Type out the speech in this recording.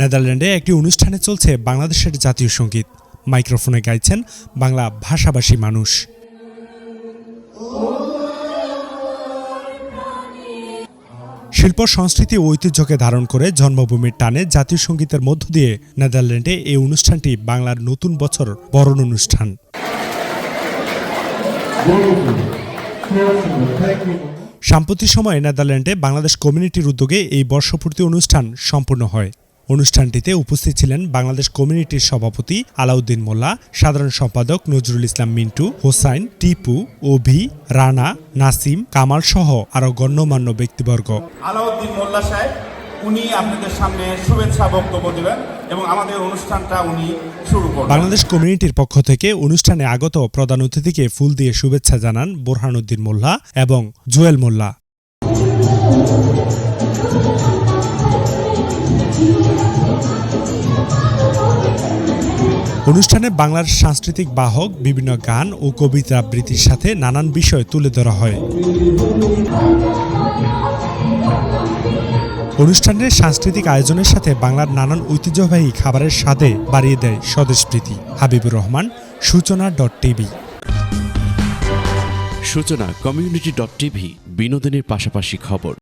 নেদারল্যান্ডে একটি অনুষ্ঠানে চলছে বাংলাদেশের জাতীয় সংগীত। মাইক্রোফোনে গাইছেন বাংলা ভাষাভাষী মানুষ। শিল্প, সংস্কৃতি ঐতিহ্যকে ধারণ করে জন্মভূমির টানে জাতীয় সঙ্গীতের মধ্য দিয়ে নেদারল্যান্ডে এই অনুষ্ঠানটি বাংলার নতুন বছর বরণ অনুষ্ঠান। সাম্প্রতিক সময়ে নেদারল্যান্ডে বাংলাদেশ কমিউনিটির উদ্যোগে এই বর্ষপূর্তি অনুষ্ঠান সম্পন্ন হয়। অনুষ্ঠানটিতে উপস্থিত ছিলেন বাংলাদেশ কমিউনিটির সভাপতি আলাউদ্দিন মোল্লা, সাধারণ সম্পাদক নজরুল ইসলাম মিন্টু, হোসাইন, টিপু, ওভি, রানা, নাসিম, কামাল সহ আরও গণ্যমান্য ব্যক্তিবর্গ। আলাউদ্দিন মোল্লা সাহেব উনি আপনাদের সামনে শুভেচ্ছা বক্তব্য দেবেন এবং আমাদের অনুষ্ঠানটা উনি শুরু করবেন। বাংলাদেশ কমিউনিটির পক্ষ থেকে অনুষ্ঠানে আগত প্রধান অতিথিকে ফুল দিয়ে শুভেচ্ছা জানান বোরহানুদ্দিন মোল্লা এবং জুয়েল মোল্লা। অনুষ্ঠানে বাংলার সাংস্কৃতিক বাহক, বিভিন্ন গান ও কবিতা আবৃত্তির সাথে নানান বিষয় তুলে ধরা হয়। অনুষ্ঠানের সাংস্কৃতিক আয়োজনের সাথে বাংলার নানান ঐতিহ্যবাহী খাবারের স্বাদে বাড়িয়ে দেয় স্বদেশপ্রীতি Habibur Rahman, Suchona dot TV. Suchona, community dot TV, বিনোদনের পাশাপাশি খবর।